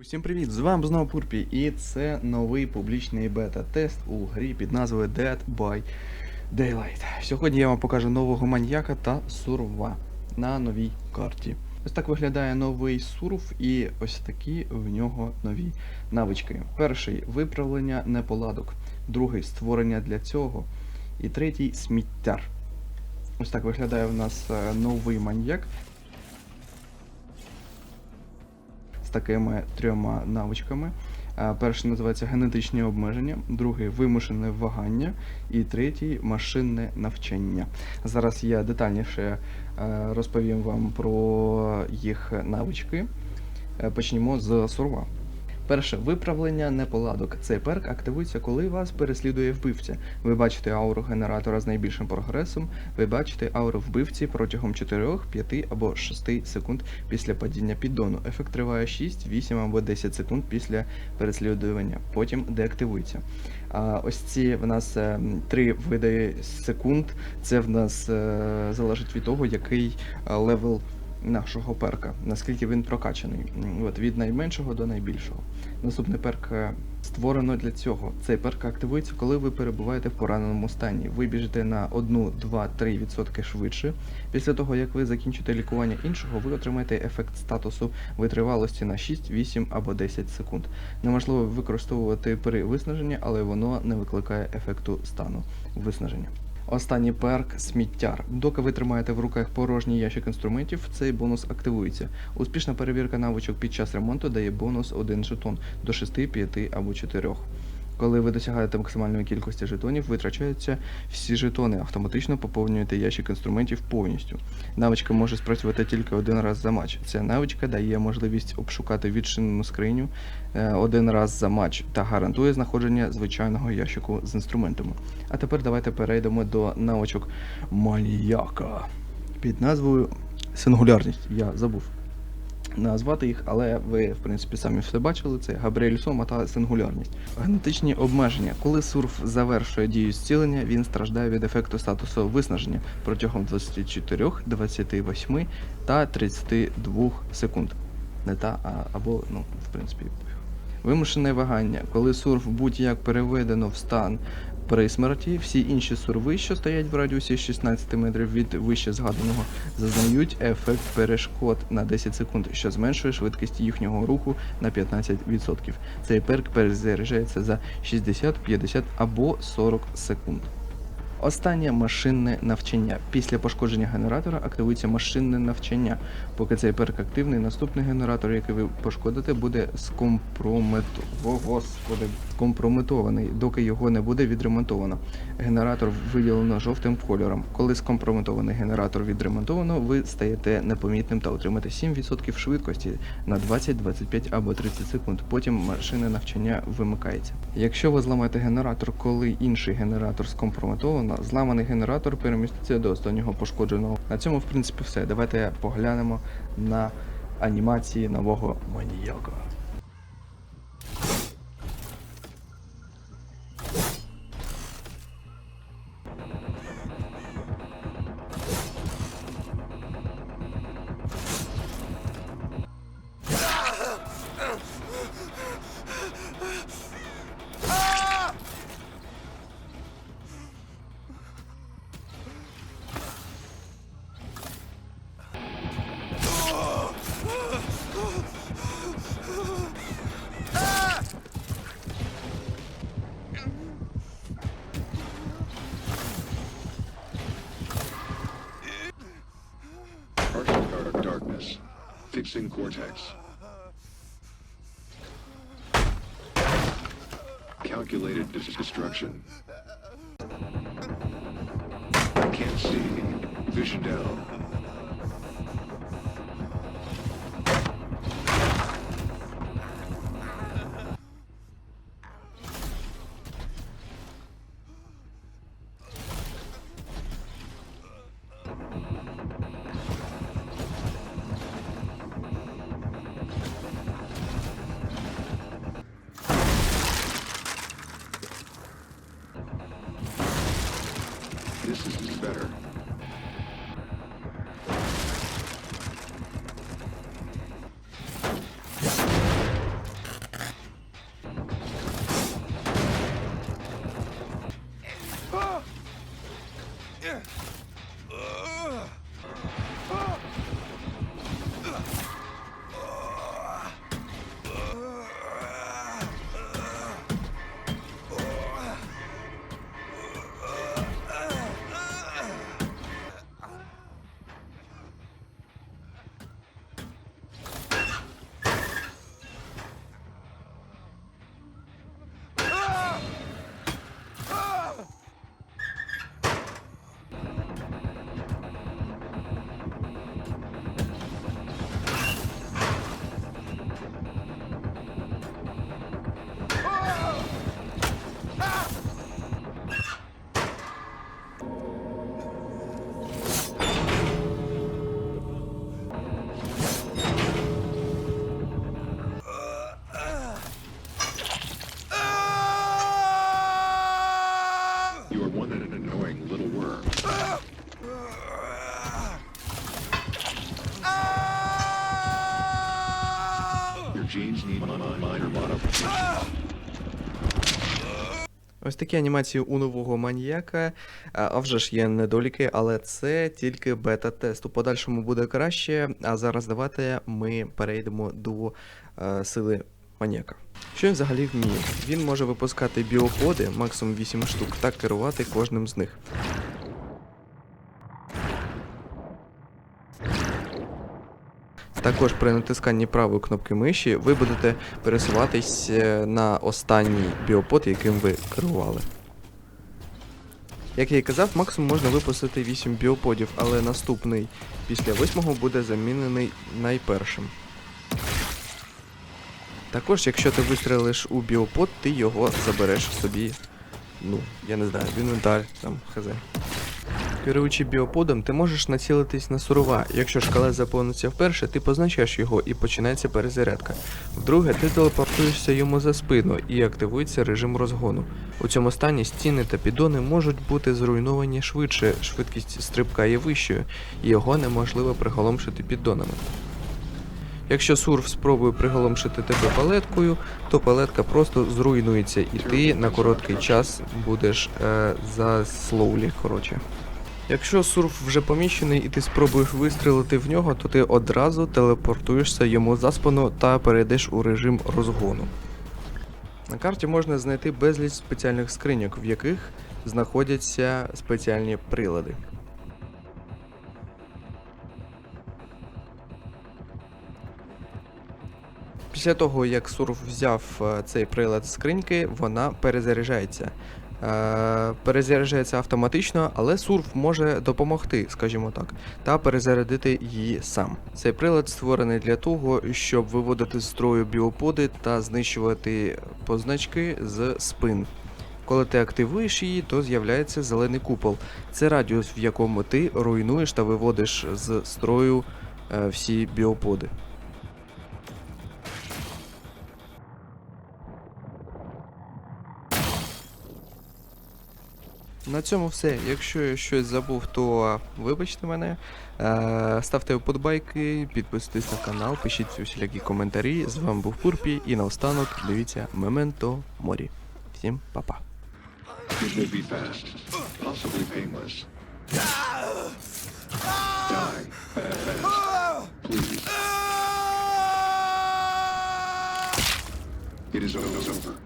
Усім привіт! З вами знову Пурпі, і це новий публічний бета-тест у грі під назвою Dead by Daylight. Сьогодні я вам покажу нового маньяка та сурва на новій карті. Ось так виглядає новий сурв, і ось такі в нього нові навички. Перший виправлення неполадок, другий створення для цього, і третій сміттяр. Ось так виглядає в нас е, новий маньяк. Такими трьома навичками. Е, Перший називається генетичні обмеження, другий вимушене вагання, і третій машинне навчання. Зараз я детальніше е, розповім вам про їх навички. Е, Почнімо з сурва. Перше виправлення неполадок. Цей перк активується, коли вас переслідує вбивця. Ви бачите ауру генератора з найбільшим прогресом. Ви бачите ауру вбивці протягом 4, 5 або 6 секунд після падіння піддону. Ефект триває 6, 8 або 10 секунд після переслідування. Потім деактивується. А ось ці в нас е, три види секунд. Це в нас е, залежить від того, який е, левел нашого перка, наскільки він прокачаний. От від найменшого до найбільшого. Наступний перк е, створено для цього. Цей перк активується, коли ви перебуваєте в пораненому стані. Ви біжите на 1, 2, 3% швидше. Після того, як ви закінчите лікування іншого, ви отримаєте ефект статусу витривалості на 6, 8 або 10 секунд. Неможливо використовувати при виснаженні, але воно не викликає ефекту стану виснаження. Останній перк сміттяр. Доки ви тримаєте в руках порожній ящик інструментів, цей бонус активується. Успішна перевірка навичок під час ремонту дає бонус 1 жетон до 6, 5 або 4. Коли ви досягаєте максимальної кількості жетонів, витрачаються всі жетони, автоматично поповнюєте ящик інструментів повністю. Навичка може спрацювати тільки один раз за матч. Ця навичка дає можливість обшукати відчинену скриню е, один раз за матч та гарантує знаходження звичайного ящику з інструментами. А тепер давайте перейдемо до навичок маніяка під назвою Сингулярність. Я забув назвати їх, але ви, в принципі, самі все бачили. Це Габріель Сома та сингулярність. Генетичні обмеження. Коли сурф завершує дію зцілення, він страждає від ефекту статусу виснаження протягом 24, 28 та 32 секунд. Не та, а або, ну, в принципі. Вимушене вагання. Коли сурф будь-як переведено в стан при смерті, всі інші сурви, що стоять в радіусі 16 метрів від вище згаданого, зазнають ефект перешкод на 10 секунд, що зменшує швидкість їхнього руху на 15%. Цей перк перезаряджається за 60, 50 або 40 секунд. Останнє машинне навчання. Після пошкодження генератора активується машинне навчання. Поки цей перк активний, наступний генератор, який ви пошкодите, буде скомпрометований, доки його не буде відремонтовано. Генератор виділено жовтим кольором. Коли скомпрометований генератор відремонтовано, ви стаєте непомітним та отримаєте 7% швидкості на 20, 25 або 30 секунд. Потім машинне навчання вимикається. Якщо ви зламаєте генератор, коли інший генератор скомпрометовано, зламаний генератор переміститься до останнього пошкодженого. На цьому, в принципі, все. Давайте поглянемо на анімації нового маніяка. Darkness. Fixing cortex. Calculated destruction. Can't see. Vision down. This is better. Ah! Uh. Ось такі анімації у нового маніяка. А вже ж є недоліки, але це тільки бета-тест. У подальшому буде краще. А зараз давайте ми перейдемо до е, сили маніяка. Що він взагалі вміє? Він може випускати біоходи, максимум 8 штук, та керувати кожним з них. Також при натисканні правої кнопки миші ви будете пересуватись е, на останній біопод, яким ви керували. Як я і казав, максимум можна випустити 8 біоподів, але наступний після восьмого буде замінений найпершим. Також, якщо ти вистрелиш у біопод, ти його забереш собі. Ну, я не знаю, в інвентар, там, хз. Керуючи біоподом, ти можеш націлитись на сурова. Якщо шкалет заповниться вперше, ти позначаєш його і починається перезарядка. Вдруге, ти телепортуєшся йому за спину і активується режим розгону. У цьому стані стіни та підони можуть бути зруйновані швидше, швидкість стрибка є вищою, і його неможливо приголомшити піддонами. Якщо сурф спробує приголомшити тебе палеткою, то палетка просто зруйнується, і ти на короткий час будеш е, за слоулі, коротше. Якщо сурф вже поміщений і ти спробуєш вистрелити в нього, то ти одразу телепортуєшся йому за спину та перейдеш у режим розгону. На карті можна знайти безліч спеціальних скриньок, в яких знаходяться спеціальні прилади. Після того, як сурф взяв е, цей прилад скриньки, вона перезаряджається. Е, перезаряджається автоматично, але сурф може допомогти, скажімо так, та перезарядити її сам. Цей прилад створений для того, щоб виводити з строю біоподи та знищувати позначки з спин. Коли ти активуєш її, то з'являється зелений купол. Це радіус, в якому ти руйнуєш та виводиш з строю е, всі біоподи. На цьому все. Якщо я щось забув, то вибачте мене. Е, Ставте вподобайки, підписуйтесь на канал, пишіть всілякі коментарі. З вами був Пурпі і наостанок дивіться Мементо Морі. Всім па-па. It is over.